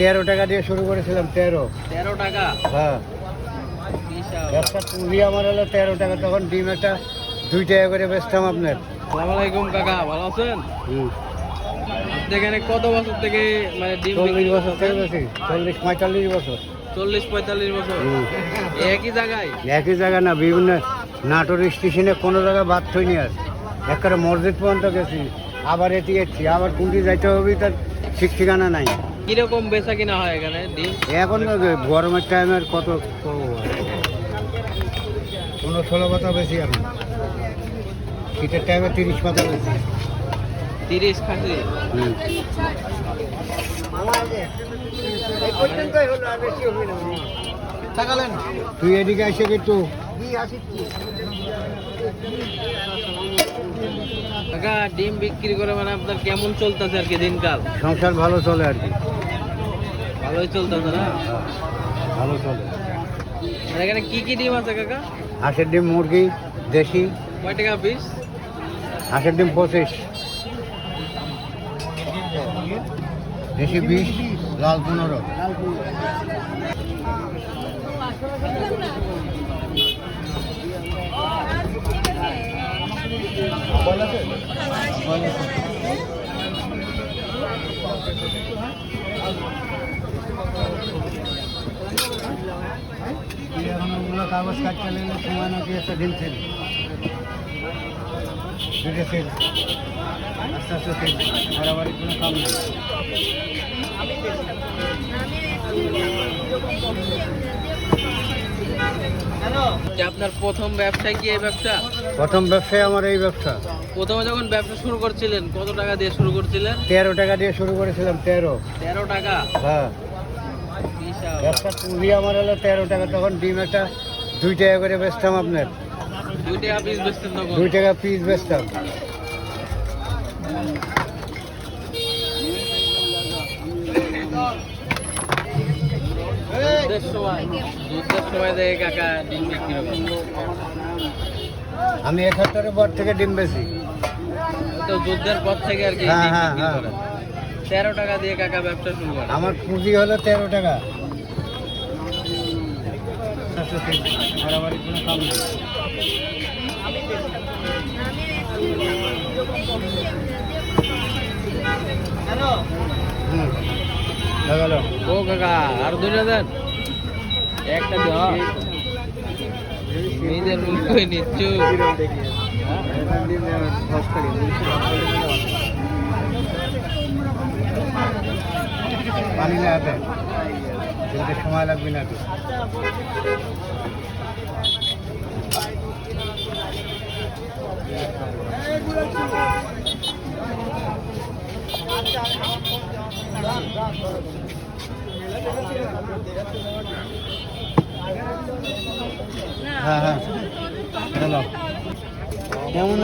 তেরো টাকা দিয়ে শুরু করেছিলাম তেরো। তেরো টাকা? হ্যাঁ। পুঁজি আমার হলো তেরো টাকা তখন ডিম একটা দুই টাকা করে বেচতাম আপনার। সালাম আলাইকুম কাকা ভালো আছেন? এখানে কত বছর থেকে মানে ডিম চল্লিশ বছর থেকে বেশি চল্লিশ পঁয়তাল্লিশ বছর। চল্লিশ পঁয়তাল্লিশ বছর। একই জায়গায়? একই জায়গা না বিভিন্ন নাটোর স্টেশনে কোনো জায়গায় বাদ থইনি আর। একটা মসজিদ পর্যন্ত গেছি। আবার এটি এসছি আবার কুন্টি যাইতে হবে তার ঠিক ঠিকানা নাই। কীরকম বেচা কিনা হয় এখানে ডিম? এখন গরমের টাইমের কত করব? পনেরো ষোলো পাতা বেশি এখন। শীতের টাইমে তিরিশ পাতা বেশি। তিরিশ খাসি? তুই এদিকে এসে একটু কাকা ডিম বিক্রি করে মানে আপনার কেমন চলতেছে আর কি দিনকাল? সংসার ভালো চলে আর কি। ভালোই চলতেছে না? ভালো চলে। এখানে কি কি ডিম আছে কাকা? হাঁসের ডিম মুরগি দেশি। কয় টাকা পিস হাঁসের ডিম পঁচিশ। দেশি বিশ লাল পনেরো। কাটতে লাগলে সময় নাকি একটা ডিম ছিল দুটো ছিল আস্তে আস্তে ছিল কোনো কাম নেই যে আপনার প্রথম ব্যবসা কি এই ব্যবসা? প্রথম ব্যবসায় আমার এই ব্যবসা। প্রথমে যখন ব্যবসা শুরু করছিলেন কত টাকা দিয়ে শুরু করছিলেন? তেরো টাকা দিয়ে শুরু করেছিলাম তেরো। তেরো টাকা? হ্যাঁ। ব্যবসা পুঁজি আমার হলো তেরো টাকা তখন ডিম একটা দুই টাকা করে বেচতাম আপনার। দুই টাকা পিস বেচতেন দুই টাকা পিস বেচতাম। যুদ্ধের সময় যুদ্ধের সময় দেখে কাকা ডিম বিক্রি করে আমি একাত্তরের পর থেকে ডিম বেশি তো যুদ্ধের পর থেকে আর কি হ্যাঁ, হ্যাঁ, হ্যাঁ। তেরো টাকা দিয়ে কাকা ব্যবসা শুরু করে আমার পুঁজি হলো তেরো টাকা। ও কাকা আর দুইটা দেন। একটা দেওয়া। নিজের মুখ করে নিচ্ছু। পানি লাগাতে কিন্তু সময় লাগবে না তো হ্যাঁ হ্যাঁ। কেমন